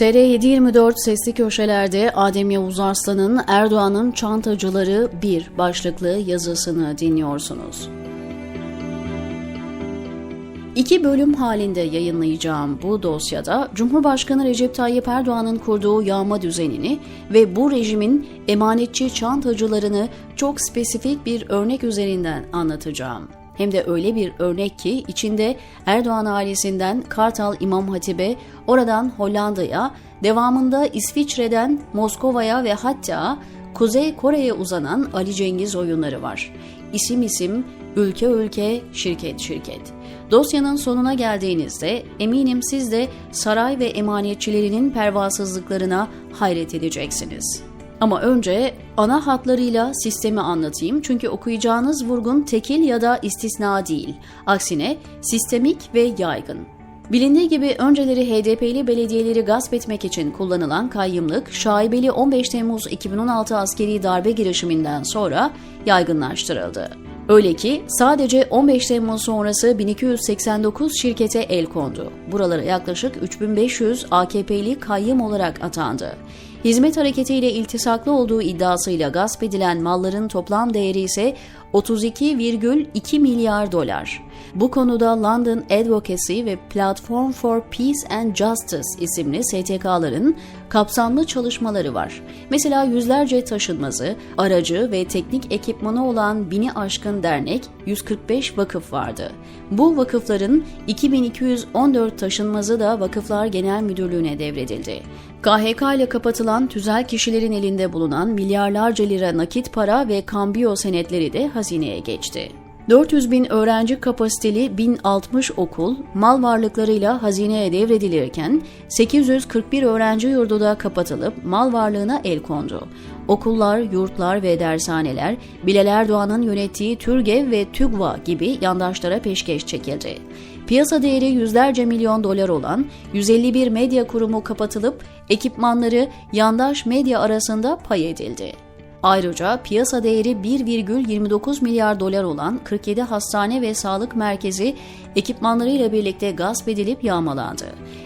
TR724 Sesli Köşeler'de Adem Yavuz Arslan'ın Erdoğan'ın Çantacıları 1 başlıklı yazısını dinliyorsunuz. İki bölüm halinde yayınlayacağım bu dosyada Cumhurbaşkanı Recep Tayyip Erdoğan'ın kurduğu yağma düzenini ve bu rejimin emanetçi çantacılarını çok spesifik bir örnek üzerinden anlatacağım. Hem de öyle bir örnek ki içinde Erdoğan ailesinden Kartal İmam Hatip'e, oradan Hollanda'ya, devamında İsviçre'den Moskova'ya ve hatta Kuzey Kore'ye uzanan Ali Cengiz oyunları var. İsim isim, ülke ülke, şirket şirket. Dosyanın sonuna geldiğinizde eminim siz de saray ve emanetçilerinin pervasızlıklarına hayret edeceksiniz. Ama önce ana hatlarıyla sistemi anlatayım çünkü okuyacağınız vurgun tekil ya da istisna değil. Aksine sistemik ve yaygın. Bilindiği gibi önceleri HDP'li belediyeleri gasp etmek için kullanılan kayyımlık, şaibeli 15 Temmuz 2016 askeri darbe girişiminden sonra yaygınlaştırıldı. Öyle ki sadece 15 Temmuz sonrası 1289 şirkete el kondu. Buralara yaklaşık 3500 AKP'li kayyım olarak atandı. Hizmet hareketiyle iltisaklı olduğu iddiasıyla gasp edilen malların toplam değeri ise 32,2 milyar dolar. Bu konuda London Advocacy ve Platform for Peace and Justice isimli STK'ların kapsamlı çalışmaları var. Mesela yüzlerce taşınmazı, aracı ve teknik ekipmanı olan bini aşkın dernek, 145 vakıf vardı. Bu vakıfların 2214 taşınmazı da Vakıflar Genel Müdürlüğü'ne devredildi. KHK ile kapatılan tüzel kişilerin elinde bulunan milyarlarca lira nakit para ve kambiyo senetleri de hazineye geçti. 400 bin öğrenci kapasiteli 1060 okul mal varlıklarıyla hazineye devredilirken 841 öğrenci yurdu da kapatılıp mal varlığına el kondu. Okullar, yurtlar ve dershaneler Bilal Erdoğan'ın yönettiği TÜRGEV ve TÜGVA gibi yandaşlara peşkeş çekildi. Piyasa değeri yüzlerce milyon dolar olan 151 medya kurumu kapatılıp ekipmanları yandaş medya arasında pay edildi. Ayrıca piyasa değeri 1,29 milyar dolar olan 47 hastane ve sağlık merkezi ekipmanlarıyla birlikte gasp edilip yağmalandı.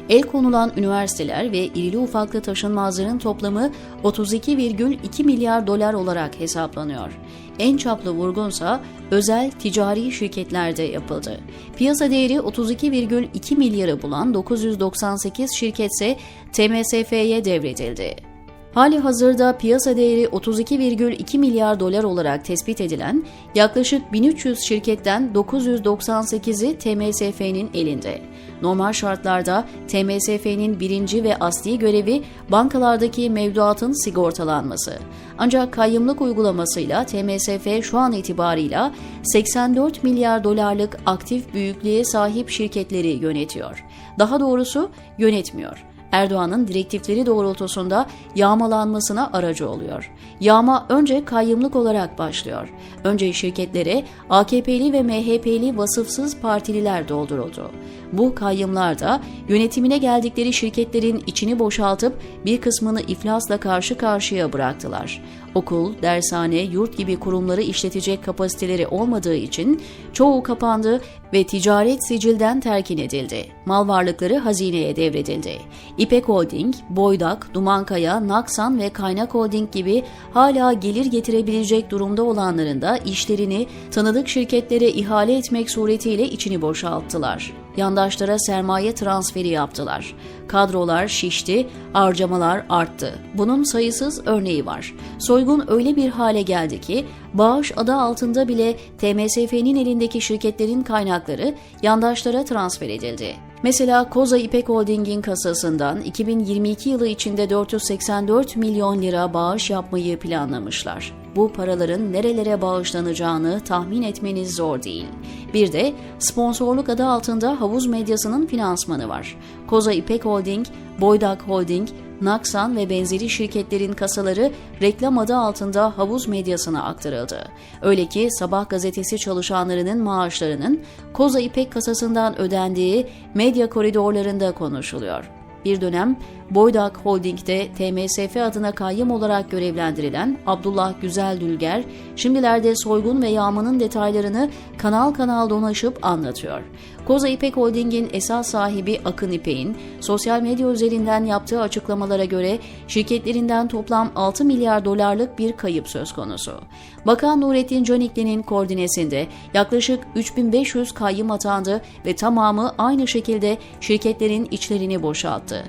El konulan üniversiteler ve irili ufaklı taşınmazların toplamı 32,2 milyar dolar olarak hesaplanıyor. En çaplı vurgunsa özel ticari şirketlerde yapıldı. Piyasa değeri 32,2 milyarı bulan 998 şirketse TMSF'ye devredildi. Hali hazırda piyasa değeri 32,2 milyar dolar olarak tespit edilen yaklaşık 1300 şirketten 998'i TMSF'nin elinde. Normal şartlarda TMSF'nin birinci ve asli görevi bankalardaki mevduatın sigortalanması. Ancak kayyımlık uygulamasıyla TMSF şu an itibarıyla 84 milyar dolarlık aktif büyüklüğe sahip şirketleri yönetiyor. Daha doğrusu yönetmiyor. Erdoğan'ın direktifleri doğrultusunda yağmalanmasına aracı oluyor. Yağma önce kayyımlık olarak başlıyor. Önce şirketlere AKP'li ve MHP'li vasıfsız partililer dolduruldu. Bu kayyımlar da yönetimine geldikleri şirketlerin içini boşaltıp bir kısmını iflasla karşı karşıya bıraktılar. Okul, dershane, yurt gibi kurumları işletecek kapasiteleri olmadığı için çoğu kapandı ve ticaret sicilden terkin edildi. Mal varlıkları hazineye devredildi. İpek Holding, Boydak, Dumankaya, Naksan ve Kaynak Holding gibi hala gelir getirebilecek durumda olanların da işlerini tanıdık şirketlere ihale etmek suretiyle içini boşalttılar yandaşlara sermaye transferi yaptılar. Kadrolar şişti, harcamalar arttı. Bunun sayısız örneği var. Soygun öyle bir hale geldi ki bağış adı altında bile TMSF'nin elindeki şirketlerin kaynakları yandaşlara transfer edildi. Mesela Koza İpek Holding'in kasasından 2022 yılı içinde 484 milyon lira bağış yapmayı planlamışlar. Bu paraların nerelere bağışlanacağını tahmin etmeniz zor değil. Bir de sponsorluk adı altında havuz medyasının finansmanı var. Koza İpek Holding, Boydak Holding, Naksan ve benzeri şirketlerin kasaları reklam adı altında havuz medyasına aktarıldı. Öyle ki Sabah gazetesi çalışanlarının maaşlarının Koza İpek kasasından ödendiği medya koridorlarında konuşuluyor. Bir dönem Boydak Holding'de TMSF adına kayyım olarak görevlendirilen Abdullah Güzel Dülger, şimdilerde soygun ve yağmanın detaylarını kanal kanal dolaşıp anlatıyor. Koza İpek Holding'in esas sahibi Akın İpek'in sosyal medya üzerinden yaptığı açıklamalara göre şirketlerinden toplam 6 milyar dolarlık bir kayıp söz konusu. Bakan Nurettin Canikli'nin koordinesinde yaklaşık 3500 kayyım atandı ve tamamı aynı şekilde şirketlerin içlerini boşalttı.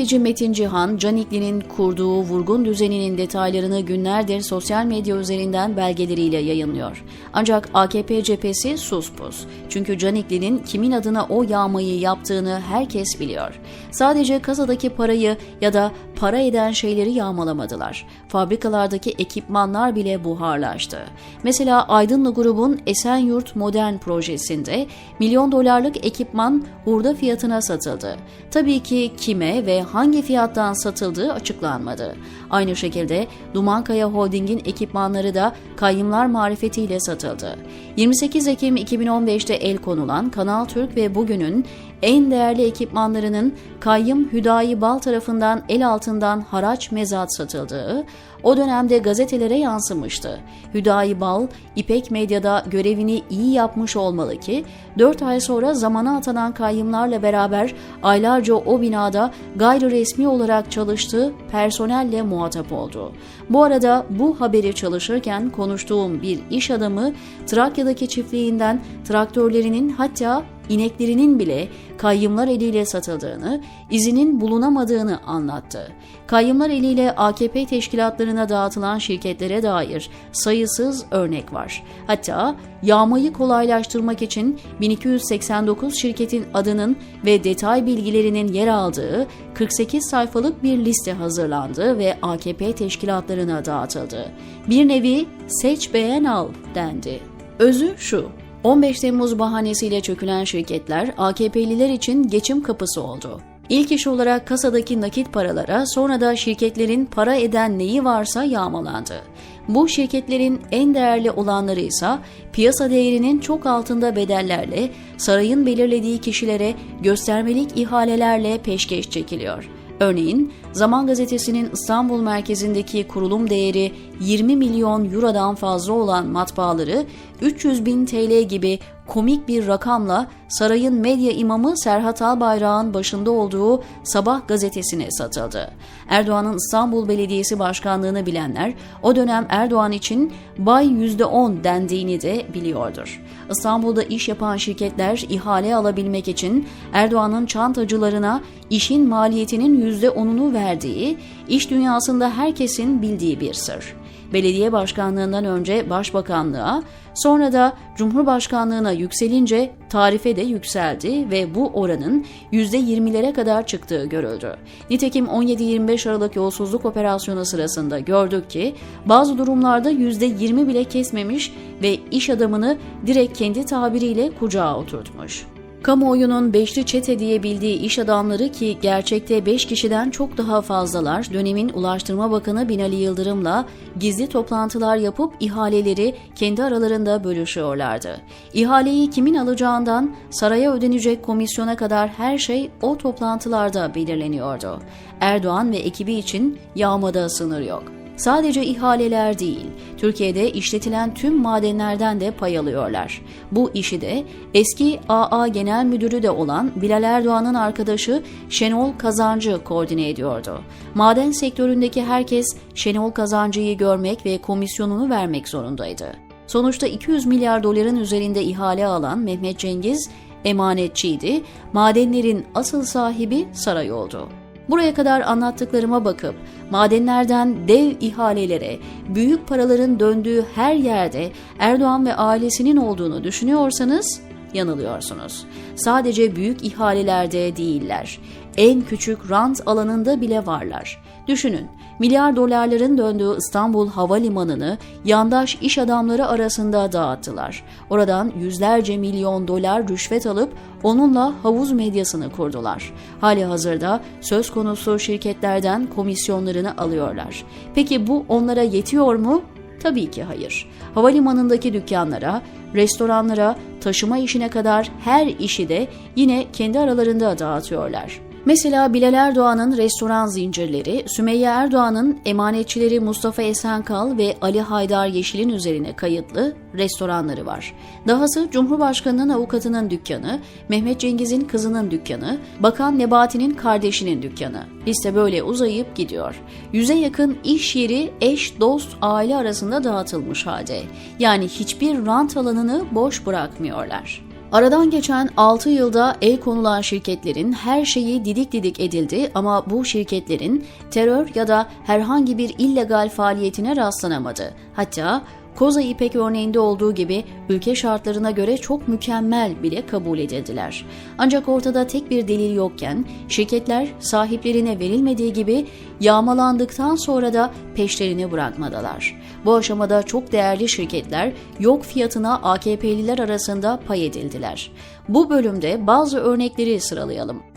Gazeteci Metin Cihan, Canikli'nin kurduğu vurgun düzeninin detaylarını günlerdir sosyal medya üzerinden belgeleriyle yayınlıyor. Ancak AKP cephesi sus pus. Çünkü Canikli'nin kimin adına o yağmayı yaptığını herkes biliyor. Sadece kasadaki parayı ya da para eden şeyleri yağmalamadılar. Fabrikalardaki ekipmanlar bile buharlaştı. Mesela Aydınlı grubun Esenyurt Modern projesinde milyon dolarlık ekipman hurda fiyatına satıldı. Tabii ki kime ve hangi fiyattan satıldığı açıklanmadı. Aynı şekilde Dumankaya Holding'in ekipmanları da kayyımlar marifetiyle satıldı. 28 Ekim 2015'te el konulan Kanal Türk ve bugünün en değerli ekipmanlarının Kayyım Hüdayi Bal tarafından el altından haraç mezat satıldığı o dönemde gazetelere yansımıştı. Hüdayi Bal, İpek Medya'da görevini iyi yapmış olmalı ki 4 ay sonra zamana atanan kayyımlarla beraber aylarca o binada gayri resmi olarak çalıştığı personelle muhatap oldu. Bu arada bu haberi çalışırken konuştuğum bir iş adamı Trakya'daki çiftliğinden traktörlerinin hatta ineklerinin bile kayyımlar eliyle satıldığını, izinin bulunamadığını anlattı. Kayyımlar eliyle AKP teşkilatlarına dağıtılan şirketlere dair sayısız örnek var. Hatta yağmayı kolaylaştırmak için 1289 şirketin adının ve detay bilgilerinin yer aldığı 48 sayfalık bir liste hazırlandı ve AKP teşkilatlarına dağıtıldı. Bir nevi seç beğen al dendi. Özü şu, 15 Temmuz bahanesiyle çökülen şirketler AKP'liler için geçim kapısı oldu. İlk iş olarak kasadaki nakit paralara sonra da şirketlerin para eden neyi varsa yağmalandı. Bu şirketlerin en değerli olanları ise piyasa değerinin çok altında bedellerle sarayın belirlediği kişilere göstermelik ihalelerle peşkeş çekiliyor. Örneğin Zaman Gazetesi'nin İstanbul merkezindeki kurulum değeri 20 milyon eurodan fazla olan matbaaları 300 bin TL gibi komik bir rakamla sarayın medya imamı Serhat Albayrak'ın başında olduğu Sabah gazetesine satıldı. Erdoğan'ın İstanbul Belediyesi Başkanlığını bilenler o dönem Erdoğan için bay %10 dendiğini de biliyordur. İstanbul'da iş yapan şirketler ihale alabilmek için Erdoğan'ın çantacılarına işin maliyetinin %10'unu verdiği, iş dünyasında herkesin bildiği bir sır belediye başkanlığından önce başbakanlığa, sonra da cumhurbaşkanlığına yükselince tarife de yükseldi ve bu oranın %20'lere kadar çıktığı görüldü. Nitekim 17-25 Aralık yolsuzluk operasyonu sırasında gördük ki bazı durumlarda %20 bile kesmemiş ve iş adamını direkt kendi tabiriyle kucağa oturtmuş. Kamuoyunun beşli çete diye bildiği iş adamları ki gerçekte 5 kişiden çok daha fazlalar dönemin Ulaştırma Bakanı Binali Yıldırım'la gizli toplantılar yapıp ihaleleri kendi aralarında bölüşüyorlardı. İhaleyi kimin alacağından saraya ödenecek komisyona kadar her şey o toplantılarda belirleniyordu. Erdoğan ve ekibi için yağmada sınır yok. Sadece ihaleler değil, Türkiye'de işletilen tüm madenlerden de pay alıyorlar. Bu işi de eski AA Genel Müdürü de olan Bilal Erdoğan'ın arkadaşı Şenol Kazancı koordine ediyordu. Maden sektöründeki herkes Şenol Kazancı'yı görmek ve komisyonunu vermek zorundaydı. Sonuçta 200 milyar doların üzerinde ihale alan Mehmet Cengiz emanetçiydi, madenlerin asıl sahibi saray oldu. Buraya kadar anlattıklarıma bakıp madenlerden dev ihalelere, büyük paraların döndüğü her yerde Erdoğan ve ailesinin olduğunu düşünüyorsanız yanılıyorsunuz. Sadece büyük ihalelerde değiller. En küçük rant alanında bile varlar. Düşünün, milyar dolarların döndüğü İstanbul Havalimanı'nı yandaş iş adamları arasında dağıttılar. Oradan yüzlerce milyon dolar rüşvet alıp onunla havuz medyasını kurdular. Hali hazırda söz konusu şirketlerden komisyonlarını alıyorlar. Peki bu onlara yetiyor mu? Tabii ki hayır. Havalimanındaki dükkanlara, restoranlara, taşıma işine kadar her işi de yine kendi aralarında dağıtıyorlar. Mesela Bilal Erdoğan'ın restoran zincirleri, Sümeyye Erdoğan'ın emanetçileri Mustafa Esenkal ve Ali Haydar Yeşil'in üzerine kayıtlı restoranları var. Dahası Cumhurbaşkanı'nın avukatının dükkanı, Mehmet Cengiz'in kızının dükkanı, Bakan Nebati'nin kardeşinin dükkanı. Liste böyle uzayıp gidiyor. Yüze yakın iş yeri eş, dost, aile arasında dağıtılmış halde. Yani hiçbir rant alanını boş bırakmıyorlar. Aradan geçen 6 yılda el konulan şirketlerin her şeyi didik didik edildi ama bu şirketlerin terör ya da herhangi bir illegal faaliyetine rastlanamadı. Hatta Koza İpek örneğinde olduğu gibi ülke şartlarına göre çok mükemmel bile kabul edildiler. Ancak ortada tek bir delil yokken şirketler sahiplerine verilmediği gibi yağmalandıktan sonra da peşlerini bırakmadılar. Bu aşamada çok değerli şirketler yok fiyatına AKP'liler arasında pay edildiler. Bu bölümde bazı örnekleri sıralayalım.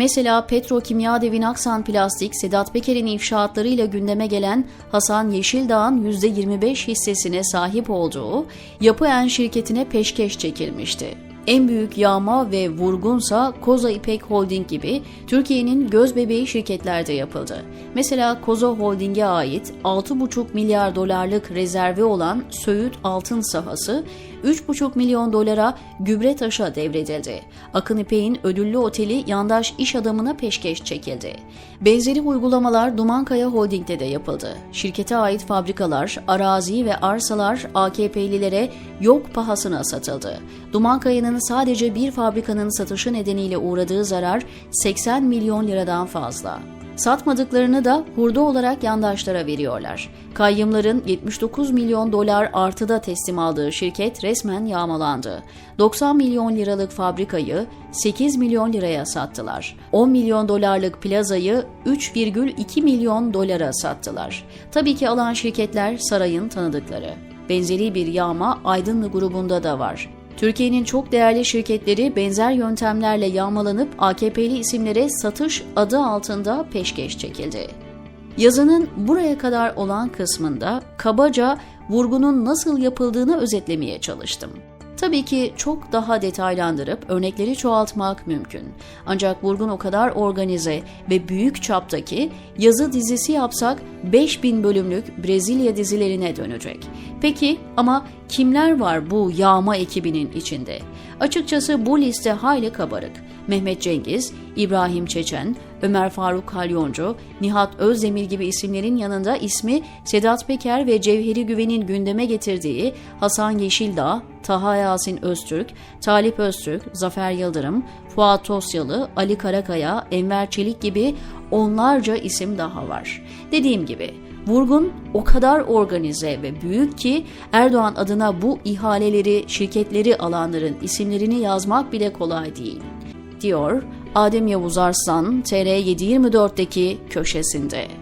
Mesela Petrokimya Devin Aksan Plastik, Sedat Peker'in ifşaatlarıyla gündeme gelen Hasan Yeşildağ'ın %25 hissesine sahip olduğu Yapı En şirketine peşkeş çekilmişti. En büyük yağma ve vurgunsa Koza İpek Holding gibi Türkiye'nin göz bebeği şirketlerde yapıldı. Mesela Koza Holding'e ait 6,5 milyar dolarlık rezervi olan Söğüt Altın Sahası 3,5 milyon dolara gübre taşa devredildi. Akın İpek'in ödüllü oteli yandaş iş adamına peşkeş çekildi. Benzeri uygulamalar Dumankaya Holding'de de yapıldı. Şirkete ait fabrikalar, arazi ve arsalar AKP'lilere yok pahasına satıldı. Dumankaya'nın sadece bir fabrikanın satışı nedeniyle uğradığı zarar 80 milyon liradan fazla. Satmadıklarını da hurda olarak yandaşlara veriyorlar. Kayyımların 79 milyon dolar artıda teslim aldığı şirket resmen yağmalandı. 90 milyon liralık fabrikayı 8 milyon liraya sattılar. 10 milyon dolarlık plazayı 3,2 milyon dolara sattılar. Tabii ki alan şirketler sarayın tanıdıkları. Benzeri bir yağma Aydınlı grubunda da var. Türkiye'nin çok değerli şirketleri benzer yöntemlerle yağmalanıp AKP'li isimlere satış adı altında peşkeş çekildi. Yazının buraya kadar olan kısmında kabaca vurgunun nasıl yapıldığını özetlemeye çalıştım. Tabii ki çok daha detaylandırıp örnekleri çoğaltmak mümkün. Ancak vurgun o kadar organize ve büyük çaptaki yazı dizisi yapsak 5000 bölümlük Brezilya dizilerine dönecek. Peki ama kimler var bu yağma ekibinin içinde? Açıkçası bu liste hayli kabarık. Mehmet Cengiz, İbrahim Çeçen, Ömer Faruk Kalyoncu, Nihat Özdemir gibi isimlerin yanında ismi Sedat Peker ve Cevheri Güven'in gündeme getirdiği Hasan Yeşildağ, Taha Yasin Öztürk, Talip Öztürk, Zafer Yıldırım, Fuat Tosyalı, Ali Karakaya, Enver Çelik gibi onlarca isim daha var. Dediğim gibi Vurgun o kadar organize ve büyük ki Erdoğan adına bu ihaleleri, şirketleri alanların isimlerini yazmak bile kolay değil, diyor Adem Yavuz Arslan TR724'deki köşesinde.